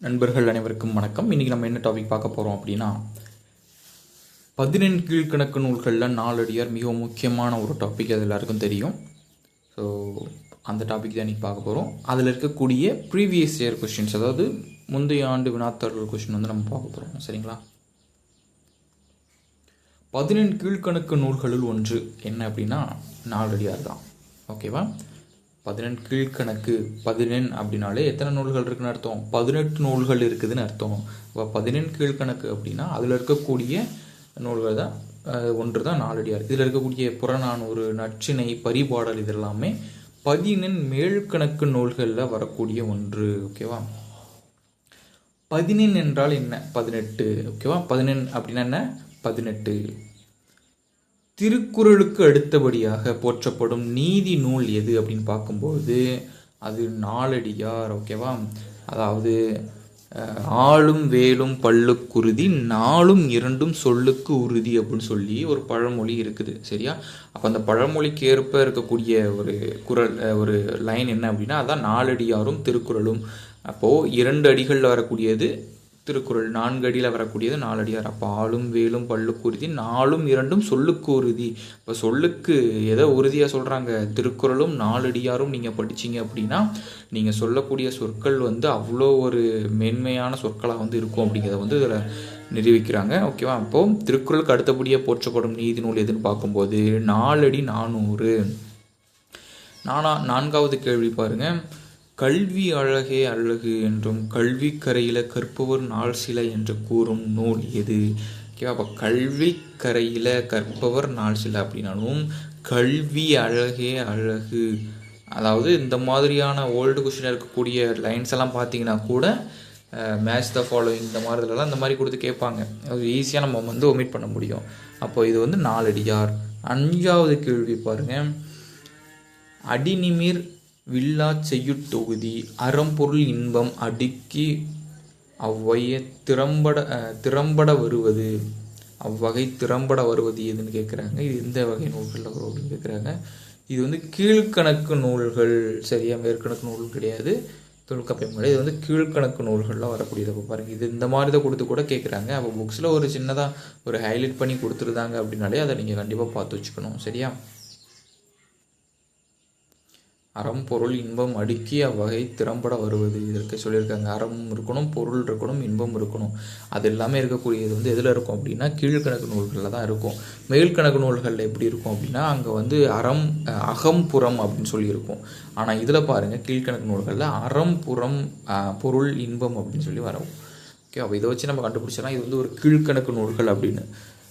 நண்பர்கள் அனைவருக்கும் வணக்கம். இன்றைக்கி நம்ம என்ன டாபிக் பார்க்க போகிறோம் அப்படின்னா பதினெண் கீழ்கணக்கு நூல்களில் நாலடியார் மிகவும் முக்கியமான ஒரு டாபிக் அது எல்லாருக்கும் தெரியும். ஸோ அந்த டாபிக் தான் இன்றைக்கி பார்க்க போகிறோம் அதில் இருக்கக்கூடிய ப்ரீவியஸ் இயர் கொஷின்ஸ் அதாவது முந்தைய ஆண்டு வினாத்தாளர் கொஷின் வந்து நம்ம பார்க்க போகிறோம் சரிங்களா? பதினெண் கீழ்கணக்கு நூல்களுள் ஒன்று என்ன அப்படின்னா நாலடியார் தான். ஓகேவா பதினெண் கீழ்கணக்கு பதினெண் அப்படின்னாலே எத்தனை நூல்கள் இருக்குன்னு அர்த்தம்? பதினெட்டு நூல்கள் இருக்குதுன்னு அர்த்தம். இப்போ பதினெண் கீழ்கணக்கு அப்படின்னா அதில் இருக்கக்கூடிய நூல்கள் தான் ஒன்று தான் நாலடியார். இதில் இருக்கக்கூடிய புறநானூறு நச்சினை பரிபாடல் இதெல்லாமே பதினெண் மேல்கணக்கு நூல்களில் வரக்கூடிய ஒன்று. ஓகேவா? பதினெண் என்றால் என்ன? பதினெட்டு. ஓகேவா? பதினெண் அப்படின்னா என்ன? பதினெட்டு. திருக்குறளுக்கு அடுத்தபடியாக போற்றப்படும் நீதி நூல் எது அப்படின்னு பார்க்கும்போது அது நாலடியார் ஓகேவா அதாவது ஆளும் வேலும் பல்லுக்குருதி நாளும் இரண்டும் சொல்லுக்கு உறுதி அப்படின்னு சொல்லி ஒரு பழமொழி இருக்குது சரியா? அப்போ அந்த பழமொழிக்கு ஏற்ப இருக்கக்கூடிய ஒரு குரல் ஒரு லைன் என்ன அப்படின்னா அதான் நாலடியாரும் திருக்குறளும். அப்போது இரண்டு அடிகளில் வரக்கூடியது திருக்குறள் நான்கு அடியில் வரக்கூடியது நாலடியார். அப்போ ஆளும் வேலும் பல்லுக்கு உறுதி நாலும் இரண்டும் சொல்லுக்கு உறுதி. இப்போ சொல்லுக்கு எதை உறுதியாக சொல்கிறாங்க திருக்குறளும் நாலடியாரும் நீங்கள் படிச்சீங்க அப்படின்னா நீங்கள் சொல்லக்கூடிய சொற்கள் வந்து அவ்வளோ ஒரு மேன்மையான சொற்களாக வந்து இருக்கும் அப்படிங்கிறத வந்து இதில் நிரூபிக்கிறாங்க. ஓகேவா? அப்போது திருக்குறளுக்கு அடுத்தபடியாக போற்றப்படும் நீதி நூல் எதுன்னு பார்க்கும்போது நாலடி நானூறு. நானா நான்காவது கேள்வி பாருங்க. கல்வி அழகே அழகு என்றும் கல்வி கரையில கற்பவர் நாள் சில என்று கூறும் நூல் எது? ஓகேவா அப்போ கல்வி கரையில கற்பவர் நாள் சில அப்படின்னாலும் கல்வி அழகே அழகு. அதாவது இந்த மாதிரியான ஓல்டு கொஷினில் இருக்கக்கூடிய லைன்ஸ் எல்லாம் பார்த்தீங்கன்னா கூட மேட்ச் த ஃபாலோயிங் இந்த மாதிரி இதெல்லாம் இந்த மாதிரி கொடுத்து கேட்பாங்க. அது ஈஸியாக நம்ம வந்து ஒமிட் பண்ண முடியும். அப்போ இது வந்து நாலடியார். அஞ்சாவது கேள்வி பாருங்கள் அடிநிமிர் வில்லா செய்யுட்தொகுதி அறம்பொருள் இன்பம் அடுக்கி அவ்வைய திறம்பட திறம்பட வருவது. அவ்வகை திறம்பட வருவது எதுன்னு கேட்குறாங்க இது எந்த வகை நூல்களில் வரும் அப்படின்னு கேட்குறாங்க இது வந்து கீழ்கணக்கு நூல்கள். சரியா மேற்கணக்கு நூல் கிடையாது. தொல்காப்பியம் கிடையாது. இது வந்து கீழ்கணக்கு நூல்களில் வரக்கூடியது. அப்போ பாருங்கள் இது இந்த மாதிரி தான் கொடுத்து கூட கேட்குறாங்க அப்போ புக்ஸில் ஒரு சின்னதாக ஒரு ஹைலைட் பண்ணி கொடுத்துருந்தாங்க அப்படின்னாலே அதை நீங்கள் கண்டிப்பாக பார்த்து வச்சுக்கணும். சரியா? அறம் பொருள் இன்பம் அடுக்கி அவ்வகை திறம்பட வருவது. இதற்கு சொல்லியிருக்காங்க. அறம் இருக்கணும் பொருள் இருக்கணும் இன்பம் இருக்கணும். அது எல்லாமே இருக்கக்கூடியது வந்து எதில் இருக்கும் அப்படின்னா கீழ்கணக்கு நூல்களில் தான் இருக்கும். மேல்கணக்கு நூல்களில் எப்படி இருக்கும் அப்படின்னா அங்கே வந்து அறம் அகம்புறம் அப்படின்னு சொல்லியிருக்கும். ஆனால் இதில் பாருங்கள் கீழ்கணக்கு நூல்களில் அறம் புறம் பொருள் இன்பம் அப்படின்னு சொல்லி வரும் ஓகே அப்போ இதை வச்சு நம்ம கண்டுபிடிச்சோன்னா இது வந்து ஒரு கீழ்கணக்கு நூல்கள் அப்படின்னு.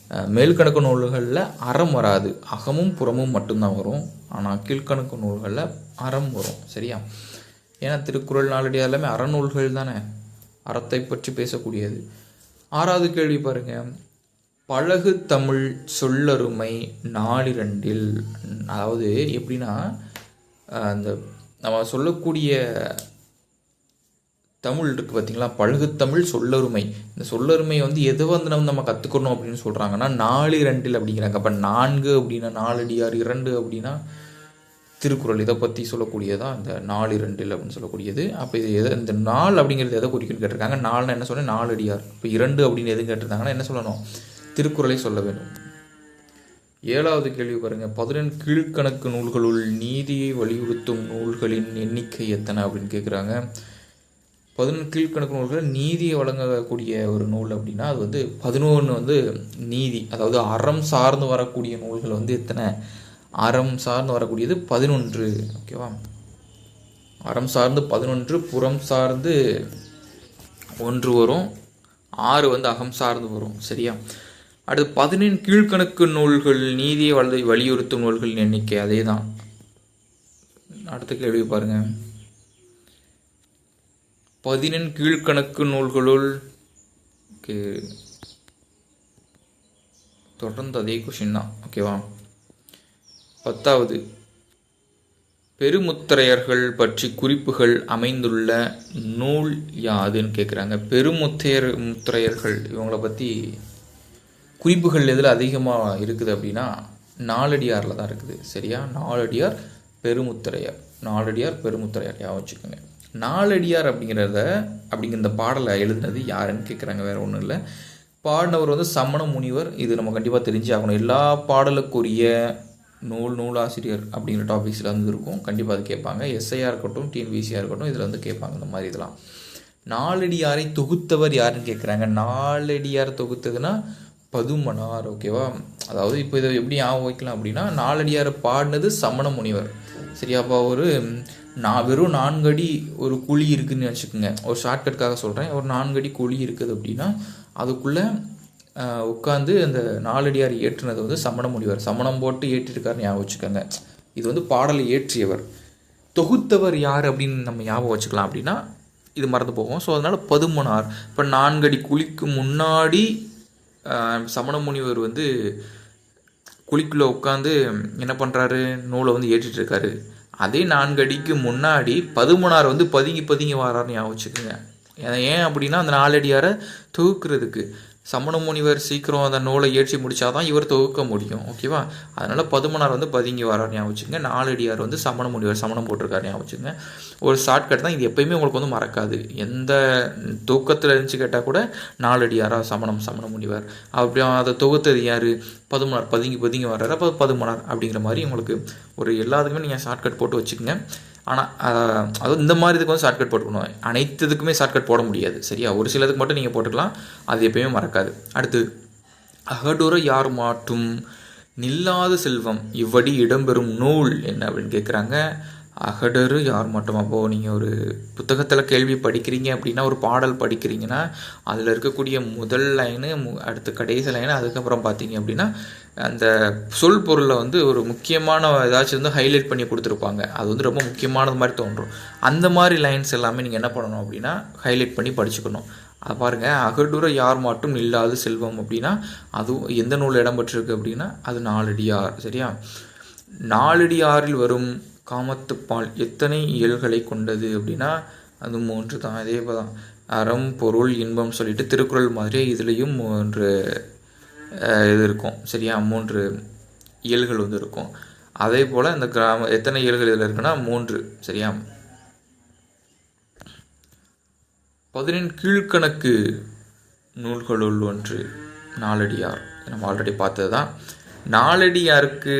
மேல்கணக்கு நூல்களில் அறம் வராது. அகமும் புறமும் மட்டும்தான் வரும். ஆனால் கீழ்கணக்கு நூல்களில் அறம் வரும். சரியா? ஏன்னா திருக்குறள் நாளடி எல்லாமே அறநூல்கள் தானே? அறத்தை பற்றி பேசக்கூடியது. ஆறாவது கேள்வி பாருங்க. பழகு தமிழ் சொல்லருமை நாளிரண்டில். அதாவது எப்படின்னா அந்த நம்ம சொல்லக்கூடிய தமிழ் இருக்குது பார்த்தீங்களா பழகு தமிழ் சொல்லருமை. இந்த சொல்லருமை வந்து எதை வந்து நம்ம நம்ம கற்றுக்கணும் அப்படின்னு சொல்கிறாங்கன்னா நாலு இரண்டில் அப்படிங்கிறாங்க. அப்போ நான்கு அப்படின்னா நாலடியார் இரண்டு அப்படின்னா திருக்குறள். இதை பற்றி சொல்லக்கூடியதான் இந்த நாலு இரண்டில் அப்படின்னு சொல்லக்கூடியது. அப்போ இது எதை இந்த நாள் அப்படிங்கிறது எதை குறிக்குன்னு கேட்டிருக்காங்க? நாலுன்னா என்ன சொன்னேன் நாலடியார் இப்போ இரண்டு அப்படின்னு எதுவும் கேட்டிருந்தாங்கன்னா என்ன சொல்லணும்? திருக்குறளை சொல்ல வேண்டும். ஏழாவது கேள்வி பாருங்க. பதினெண் கீழ்கணக்கு நூல்களுள் நீதியை வலியுறுத்தும் நூல்களின் எண்ணிக்கை எத்தனை அப்படின்னு கேட்குறாங்க பதினெண் கீழ்கணக்கு நூல்கள் நீதியை வழங்கக்கூடிய ஒரு நூல் அப்படின்னா அது வந்து பதினொன்று வந்து நீதி அதாவது அறம் சார்ந்து வரக்கூடிய நூல்கள் வந்து எத்தனை? அறம் சார்ந்து வரக்கூடியது பதினொன்று ஓகேவா? அறம் சார்ந்து பதினொன்று புறம் சார்ந்து ஒன்று வரும் ஆறு வந்து அகம் சார்ந்து வரும் சரியா? அடுத்து பதினெண் கீழ்கணக்கு நூல்கள் நீதியை வலி வலியுறுத்தும் நூல்களின் எண்ணிக்கை அதே தான் அடுத்த கேள்வி பாருங்கள் பதினெண் கீழ்கணக்கு நூல்களுள் ஓகே. தொடர்ந்து அதே கொஷின் தான். ஓகேவா பத்தாவது. பெருமுத்திரையர்கள் பற்றி குறிப்புகள் அமைந்துள்ள நூல் யாதுன்னு கேட்குறாங்க பெருமுத்தையர் முத்திரையர்கள் இவங்கள பற்றி குறிப்புகள் எதில் அதிகமாக இருக்குது அப்படின்னா நாலடியாரில் தான் இருக்குது. சரியா? நாலடியார் பெருமுத்திரையர். நாலடியார் பெருமுத்திரையர். யாவும் வச்சுக்கோங்க. நாலடியார் அப்படிங்கிறத அப்படிங்கிற இந்த பாடலை எழுதுனது யாருன்னு கேட்குறாங்க வேறு ஒன்றும் இல்லை. பாடினவர் வந்து சமண முனிவர். இது நம்ம கண்டிப்பாக தெரிஞ்சு ஆகணும். எல்லா பாடலுக்குரிய நூல் நூலாசிரியர் அப்படிங்கிற டாபிக்ஸில் வந்து இருக்கும். கண்டிப்பாக அது கேட்பாங்க. எஸ்ஐயாக இருக்கட்டும் டிஎன்பிசியாக இருக்கட்டும் இதில் வந்து கேட்பாங்க இந்த மாதிரி இதெல்லாம். நாலடியாரை தொகுத்தவர் யாருன்னு கேட்குறாங்க நாலடியார் தொகுத்ததுன்னா பதுமனார் ஓகேவா அதாவது இப்போ இதை எப்படி ஞாபகம் வைக்கலாம் அப்படின்னா நாலடியாரை பாடினது சமண முனிவர். சரியாப்பா ஒரு நான் வெறும் நான்கடி ஒரு குழி இருக்குதுன்னு வச்சுக்கோங்க. ஒரு ஷார்ட்கட்காக சொல்கிறேன் ஒரு நான்கடி குழி இருக்குது அப்படின்னா அதுக்குள்ளே உட்காந்து அந்த நாலடியார் ஏற்றுனது வந்து சமண முனிவர் சமணம் போட்டு ஏற்றிருக்காருன்னு ஞாபகம் வச்சுக்கோங்க. இது வந்து பாடலை ஏற்றியவர். தொகுத்தவர் யார் அப்படின்னு நம்ம ஞாபகம் வச்சுக்கலாம் அப்படின்னா இது மறந்து போகும். ஸோ அதனால் பதுமனார். இப்போ நான்கடி குழிக்கு முன்னாடி சமண முனிவர் வந்து குழிக்குள்ளே உட்காந்து என்ன பண்ணுறாரு நூலை வந்து ஏற்றிட்டு இருக்காரு. அதே நான்கு அடிக்கு முன்னாடி பதுமனார் வந்து பதுங்கி பதுங்கி வராருன்னு ஞாபகம் வச்சுக்கோங்க. ஏன் ஏன் அப்படின்னா அந்த நாலடியாரை தூக்குறதுக்கு. சமண முனிவர் சீக்கிரம் அந்த நூலை ஏற்றி முடிச்சாதான் இவர் தொகுக்க முடியும். ஓகேவா அதனால் பதுமனார் வந்து பதுங்கி வரார் ஞாபகம் வச்சுங்க நாலடியார் வந்து சமண முனிவர் சமணம் போட்டிருக்காரு ஞாபகம் வச்சுங்க ஒரு ஷார்ட்கட் தான் இது எப்பயுமே உங்களுக்கு வந்து மறக்காது. எந்த தூக்கத்தில் இருந்துச்சு கேட்டால் கூட நாலடியாரா சமணம் சமண முனிவர். அப்படி அதை தொகுத்தது யார்? பதுமனார் பதுங்கி பதுங்கி வர்றாரு. அப்போ பதுமனார் அப்படிங்கிற மாதிரி உங்களுக்கு ஒரு எல்லாத்துக்குமே நீங்கள் ஷார்ட்கட் போட்டு வச்சுக்கோங்க. ஆனால் அதுவும் இந்த மாதிரி இதுக்கு வந்து ஷார்ட்கட் போட்டுக்கணும். அனைத்துக்குமே ஷார்ட்கட் போட முடியாது. சரியா? ஒரு சிலதுக்கு மட்டும் நீங்கள் போட்டுக்கலாம். அது எப்பயுமே மறக்காது. அடுத்து அகடுற யார் மாட்டும் நில்லாத செல்வம். இவ்வடி இடம்பெறும் நூல் என்ன அப்படின்னு கேட்குறாங்க அகடரு யார் மட்டும்? அப்போது நீங்கள் ஒரு புத்தகத்தில் கேள்வி படிக்கிறீங்க அப்படின்னா ஒரு பாடல் படிக்கிறீங்கன்னா அதில் இருக்கக்கூடிய முதல் லைனு அடுத்த கடைசி லைனு அதுக்கப்புறம் பார்த்தீங்க அப்படின்னா அந்த சொல் பொருளை வந்து ஒரு முக்கியமான ஏதாச்சும் வந்து ஹைலைட் பண்ணி கொடுத்துருப்பாங்க. அது வந்து ரொம்ப முக்கியமானது மாதிரி தோன்றும். அந்த மாதிரி லைன்ஸ் எல்லாமே நீங்கள் என்ன பண்ணணும் அப்படின்னா ஹைலைட் பண்ணி படிச்சுக்கணும். அதை பாருங்கள் அகடுற யார் மட்டும் இல்லாத செல்வம் அப்படின்னா அதுவும் எந்த நூல் இடம்பெற்றிருக்கு அப்படின்னா அது நாலடியார் சரியா? நாலடியாரில் வரும் காமத்துப்பால் எத்தனை இயல்களை கொண்டது அப்படின்னா அது மூன்று தான் அதே தான் அறம் பொருள் இன்பம் சொல்லிட்டு திருக்குறள் மாதிரியே இதுலேயும் மூன்று இது இருக்கும். சரியா? மூன்று இயல்கள் வந்து இருக்கும். அதே போல் இந்த கிராம எத்தனை இயல்கள் இதில் இருக்குன்னா மூன்று. சரியா? பதினெண் கீழ்க்கணக்கு நூல்களுள் ஒன்று நாலடியார். நம்ம ஆல்ரெடி பார்த்தது தான் நாலடியாருக்கு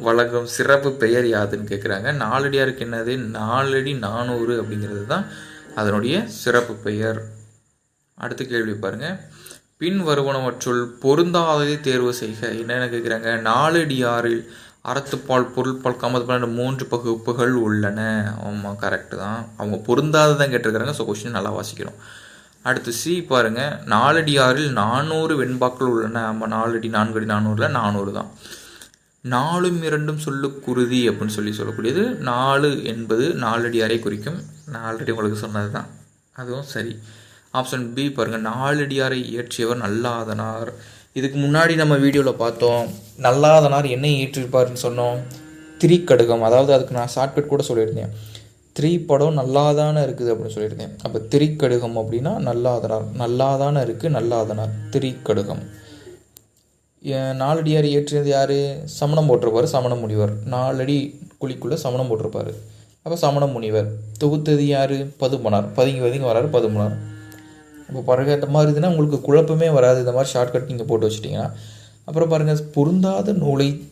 வழங்கும் சிறப்பு பெயர் யாதுன்னு கேட்குறாங்க நாலடியாருக்கு என்னது? நாலடி நானூறு அப்படிங்கிறது தான் அதனுடைய சிறப்பு பெயர். அடுத்த கேள்வி பாருங்க. பின் வருவனவற்றுள் பொருந்தாததை தேர்வு செய்க. என்னென்ன கேட்குறாங்க நாலடியாரில் அறத்துப்பால் பொருள்பால் காமத்துப்பால் மூன்று பகுப்புகள் உள்ளன. ஆமாம் கரெக்டு தான். அவங்க பொருந்தாததான் கேட்டிருக்கிறாங்க. ஸோ கொஸ்டின் நல்லா வாசிக்கணும். அடுத்து சி பாருங்க. நாலடியாரில் நானூறு வெண்பாக்கள் உள்ளன. ஆமாம் நாலடி நான்கடி நானூறில் நானூறு தான். நாலும் இரண்டும் சொல்லு குருதி அப்படின்னு சொல்லி சொல்லக்கூடியது. நாலு என்பது அறை குறிக்கும். நான் ஆல்ரெடி உங்களுக்கு சொன்னது தான் அதுவும் சரி. ஆப்ஷன் பி பாருங்கள் நாலடியாரை இயற்றியவர் நல்லாதனார். இதுக்கு முன்னாடி நம்ம வீடியோவில் பார்த்தோம். நல்லாதனார் என்ன இயற்றிருப்பாருன்னு சொன்னோம். திரிக்கடுகம். அதாவது அதுக்கு நான் ஷார்ட்கட் கூட சொல்லியிருந்தேன். த்ரீ படம் நல்லாதானே இருக்குது அப்படின்னு சொல்லியிருந்தேன். அப்போ திரிக்கடுகம் அப்படின்னா நல்லாதனார். நல்லாதானே இருக்குது நல்லாதனார். திரிக்கடுகம். நாலடியார் ஏற்றியது யார்? சமணம் போட்டிருப்பார் சமண முனிவர். நாலடி குழிக்குள்ளே சமணம் போட்டிருப்பார். அப்போ சமண முனிவர். தொகுத்தது யார்? பதுமனார். பதுங்கி பதுங்கி வராரு பதுமனார். இப்போ பாருங்க இந்த மாதிரி இதுனா உங்களுக்கு குழப்பமே வராது. இந்த மாதிரி ஷார்ட்கட் நீங்கள் போட்டு வச்சிட்டிங்கன்னா. அப்புறம் பாருங்கள் பொருந்தாத நூலை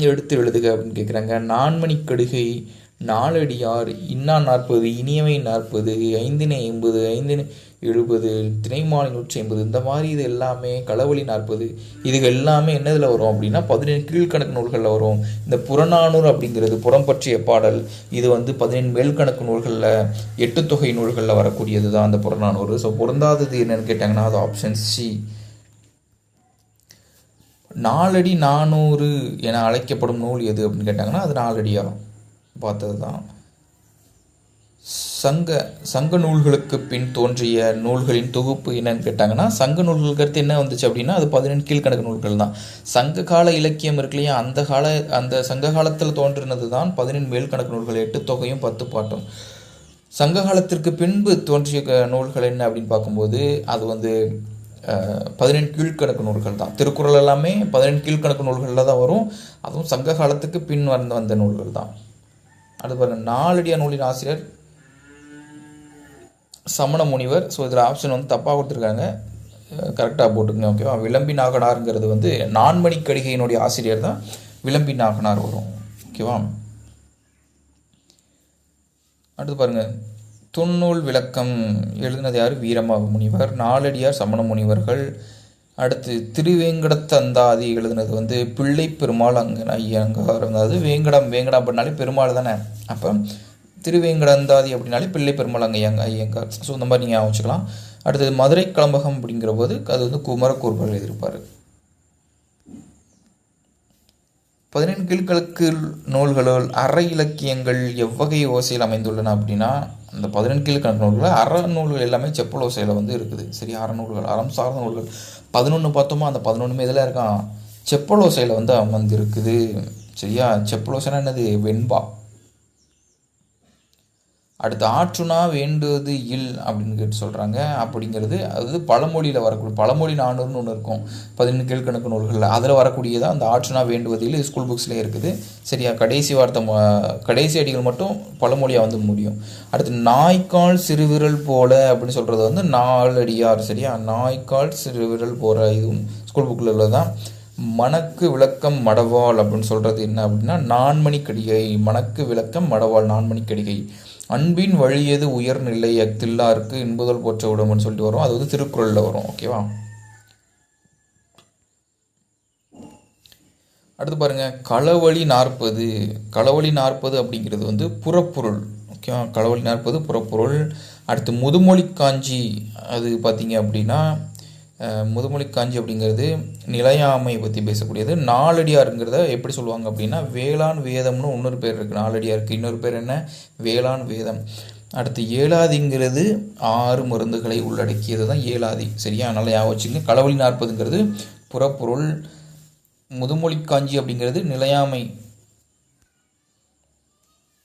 எடுத்து எழுதுக அப்படின்னு கேட்குறாங்க நான்மணி கடுகை நாலடியார் இன்னா நாற்பது இனியவை நாற்பது ஐந்தினை ஐம்பது ஐந்தினை எழுபது திணைமாலை நூற்றி ஐம்பது இந்த மாதிரி இது எல்லாமே களவழி நாற்பது இது எல்லாமே என்னதில் வரும் அப்படின்னா பதினேழு கீழ்கணக்கு நூல்களில் வரும். இந்த புறநானூறு அப்படிங்கிறது புறம் பற்றிய பாடல். இது வந்து பதினேழு மேல்கணக்கு நூல்களில் எட்டு தொகை நூல்களில் வரக்கூடியது தான் அந்த புறநானூறு. ஸோ பொருந்தாதது என்னன்னு கேட்டாங்கன்னா அது ஆப்ஷன் சி நாலடி நானூறு என அழைக்கப்படும் நூல் எது அப்படின்னு கேட்டாங்கன்னா அது நாலடியாக பார்த்தது தான் சங்க சங்க நூல்களுக்கு பின் தோன்றிய நூல்களின் தொகுப்பு என்னன்னு கேட்டாங்கன்னா சங்க நூல்களுக்கு கருத்து என்ன வந்துச்சு அப்படின்னா அது பதினெண்டு கீழ்கணக்கு நூல்கள் தான். சங்க கால இலக்கியம் இருக்கு இல்லையா அந்த கால அந்த சங்க காலத்தில் தோன்றினது தான் பதினெண்டு மேல்கணக்கு நூல்கள் எட்டு தொகையும் பத்து பாட்டும். சங்க காலத்திற்கு பின்பு தோன்றிய க- நூல்கள் என்ன அப்படின்னு பார்க்கும்போது அது வந்து பதினெண்டு கீழ்கணக்கு நூல்கள் தான். திருக்குறள் எல்லாமே பதினெண்டு கீழ்கணக்கு நூல்களில் தான் வரும். அதுவும் சங்க காலத்துக்கு பின் வந்து வந்த நூல்கள் தான். அது பாருங்கள் நாலடியா நூலின் ஆசிரியர் சமண முனிவர் ஸோ இதில் ஆப்ஷன் வந்து தப்பாக கொடுத்துருக்காங்க. கரெக்டாக போட்டுக்கங்க ஓகேவா விளம்பி நாகனாருங்கிறது வந்து நான்மணி கடிகையினுடைய ஆசிரியர் தான் விளம்பி நாகனார் வரும் ஓகேவா அடுத்து பாருங்கள் துன்னூல் விளக்கம் எழுதினது யார்? வீரமாக முனிவர். நாலடியார் சமண முனிவர்கள். அடுத்து திருவேங்கடத்தந்தாதி எழுதினது வந்து பிள்ளை பெருமாள் அங்கன் ஐயங்கார் அதாவது வேங்கடம் வேங்கடம் அப்படின்னாலே பெருமாள் தானே. அப்போ திருவேங்கடந்தாதி அப்படின்னாலே பிள்ளை பெருமாள் அங்கையங்க ஐயங்கார் ஸோ இந்த மாதிரி நீங்கள் வச்சுக்கலாம் அடுத்தது மதுரை கலம்பகம் அப்படிங்கிற போது அது வந்து குமரக்கூர்பர் எழுதியிருப்பார். பதினெண் கீழ்களுக்கு நூல்களுள் அற இலக்கியங்கள் எவ்வகை ஓசையில் அமைந்துள்ளன அப்படின்னா அந்த பதினெண் கீழ்கணக்கு நூல்களில் அற நூல்கள் எல்லாமே செப்பல் ஓசையில் வந்து இருக்குது. சரி அற நூல்கள் அறம் சார்ந்த நூல்கள். பதினொன்று பார்த்தோமா? அந்த பதினொன்றுமே இதில் இருக்கான் செப்பல் ஓசையில் வந்து அமர்ந்திருக்குது. சரியா? செப்பல் ஓசைனா என்னது? வெண்பா. அடுத்து ஆற்றுனா வேண்டுவது இல் அப்படின்னு கேட்டு சொல்கிறாங்க அப்படிங்கிறது அது பழமொழியில் வரக்கூடிய பழமொழி நானூறுன்னு ஒன்று இருக்கும். பதினெண்டு கீழ்கணக்கு நூல்களில். அதில் வரக்கூடியதான் அந்த ஆற்றுனா வேண்டுவதில் ஸ்கூல் புக்ஸ்லேயே இருக்குது. சரியா? கடைசி வார்த்தை கடைசி அடிகள் மட்டும் பழமொழியாக வந்து முடியும். அடுத்து நாய்க்கால் சிறுவிரல் போல அப்படின்னு சொல்கிறது வந்து நாலடியார் சரியா? நாய்க்கால் சிறுவிரல் போகிற இதுவும் ஸ்கூல் புக்கில் உள்ளதான் மணக்கு விளக்கம் மடவாள் அப்படின்னு சொல்கிறது என்ன அப்படின்னா நான்மணி கடிகை மணக்கு விளக்கம் மடவாள் நான்மணி கடிகை அன்பின் வழியது உயர்நிலை அத்தில்லாருக்கு இன்புதல் போற்ற விடும்னு சொல்லிட்டு வரும். அது வந்து திருக்குறளில் வரும். ஓகேவா அடுத்து பாருங்க. களவழி நாற்பது. களவழி நாற்பது அப்படிங்கிறது வந்து புறப்பொருள். ஓகேவா களவழி நாற்பது புறப்பொருள். அடுத்து முதுமொழி காஞ்சி அது பார்த்தீங்க அப்படின்னா முதுமொழி காஞ்சி அப்படிங்கிறது நிலையாமை பற்றி பேசக்கூடியது. நாலடியாருங்கிறத எப்படி சொல்லுவாங்க அப்படின்னா வேளாண் வேதம்னு இன்னொரு பேர் இருக்குது நாலடியாருக்கு இன்னொரு பேர் என்ன? வேளாண் வேதம். அடுத்து ஏழாதிங்கிறது ஆறு மருந்துகளை உள்ளடக்கியது தான் ஏழாதி. சரியா? நல்லா ஞாபகம் வச்சுங்க. களவழி நாற்பதுங்கிறது புறப்பொருள் முதுமொழி காஞ்சி அப்படிங்கிறது நிலையாமை.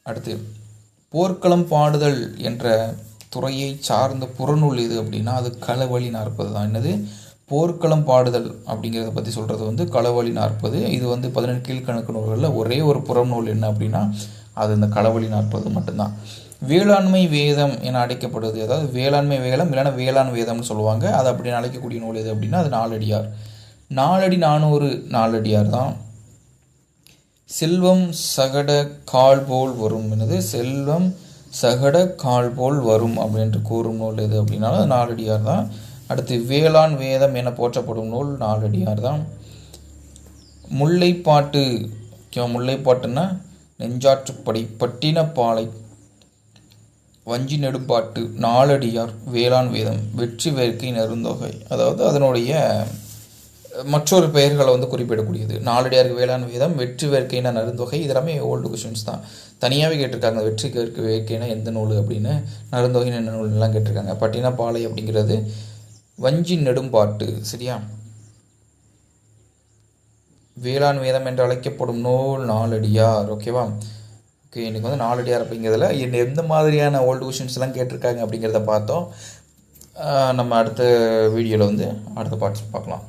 அடுத்து போர்க்களம் பாடுதல் என்ற துறையை சார்ந்த புறநூல் எது அப்படின்னா அது களவழி நாற்பது தான். என்னது? போர்க்களம் பாடுதல் அப்படிங்கிறத பற்றி சொல்கிறது வந்து களவழி நாற்பது. இது வந்து பதினெட்டு கீழ்கணக்கு நூல்களில் ஒரே ஒரு புறநூல் என்ன அப்படின்னா அது இந்த களவழி நாற்பது மட்டும்தான். வேளாண்மை வேதம் என அழைக்கப்படுது அதாவது வேளாண்மை வேலம் இல்லைன்னா வேளாண் வேதம்னு சொல்லுவாங்க. அது அப்படி அழைக்கக்கூடிய நூல் எது அப்படின்னா அது நாலடியார். நாலடி நானூறு நாலடியார் தான். செல்வம் சகட கால் போல் வரும். என்னது? செல்வம் சகட கால் போல் வரும் அப்படின்ட்டு கூறும் நூல் எது அப்படின்னாலும் அது நாலடியார் தான். அடுத்து வேளாண் வேதம் என போற்றப்படும் நூல் நாலடியார் தான். முல்லைப்பாட்டு ஓகேவா முல்லைப்பாட்டுன்னா நெஞ்சாற்றுப்படை பட்டினப்பாலை வஞ்சி நெடுப்பாட்டு நாலடியார் வேளாண் வேதம் வெற்றி வேர்க்கை நெருந்தொகை. அதாவது அதனுடைய மற்றொரு பெயர்களை வந்து குறிப்பிடக்கூடியது. நாலடியாருக்கு வேளாண் வேதம் வெற்றி வேர்க்கைனா நருந்தொகை இதெல்லாமே ஓல்டு கொஷின்ஸ் தான். தனியாகவே கேட்டிருக்காங்க வெற்றி வேர்க்கு வேர்க்கைனா எந்த நூல் அப்படின்னு. நருந்தொகைன்னு என்ன நூல்லாம் கேட்டிருக்காங்க. பட்டினப்பாலை அப்படிங்கிறது வஞ்சி நெடும்பாட்டு சரியா? வேளாண் வேதம் என்று அழைக்கப்படும் நூல் நாலடியார் ஓகேவா ஓகே இன்றைக்கி வந்து நாலடியார் அப்படிங்கிறதுல என்ன எந்த மாதிரியான ஓல்டு கொஷின்ஸ்லாம் கேட்டிருக்காங்க அப்படிங்கிறத பார்த்தோம். நம்ம அடுத்த வீடியோவில் வந்து அடுத்த பார்ட்ஸ் பார்க்கலாம்.